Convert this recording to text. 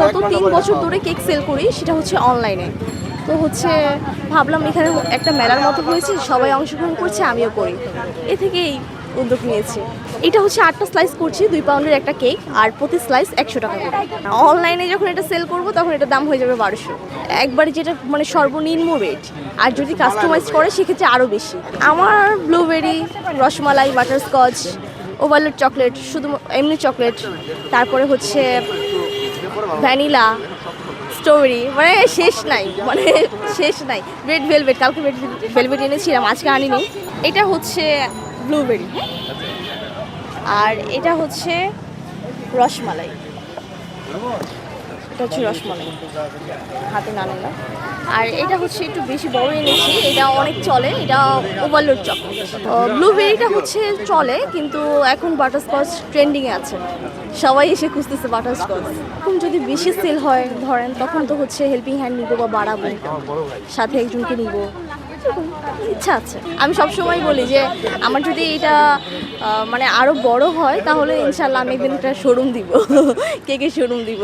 গত তিন বছর ধরে কেক সেল করি সেটা হচ্ছে অনলাইনে। তো হচ্ছে ভাবলাম এখানে একটা মেলার মতো হয়েছে সবাই অংশগ্রহণ করছে আমিও করি। এ থেকেই উদ্যোগ নিয়েছি। এটা হচ্ছে আটটা স্লাইস করছি দুই পাউন্ডের একটা কেক আর প্রতি স্লাইস একশো টাকা করে। অনলাইনে যখন এটা সেল করব তখন এটা দাম হয়ে যাবে বারোশো। একবারে যেটা মানে সর্বনিম্ন রেট আর যদি কাস্টমাইজ করে সেক্ষেত্রে আরও বেশি। আমার blueberry rasmalai butterscotch overload chocolate শুধু এমনি চকলেট তারপরে হচ্ছে ভ্যানিলা, স্ট্রবেরি মানে শেষ নাই মানে শেষ নাই। রেড ভেলভেট, কালকে রেড ভেলভেট এনেছিলাম, আজকে আনিনি। এটা হচ্ছে ব্লুবেরি আর এটা হচ্ছে রসমালাই। এটা হচ্ছে রসমালাই, হাতে না নিলাম আর এটা হচ্ছে একটু বেশি বড় এনেছি, এটা অনেক চলে, এটা ওভারলোড চকলেট ব্লুবেরিটা হচ্ছে চলে, কিন্তু এখন বাটারস্কচ ট্রেন্ডিংয়ে আছে। সবাই এসে খুঁজতেছে বাটারস্কচ এখন যদি বেশি সেল হয়, ধরেন, তখন তো হচ্ছে হেল্পিং হ্যান্ড নিবো বা বাড়াবো। সাথে একজনকে নিব। ইচ্ছা আছে। আমি সবসময় বলি যে, আমার যদি এটা মানে আরও বড় হয়, তাহলে ইনশাল্লাহ আমি একদিন একটা শোরুম দিব। কেকের শোরুম দিব?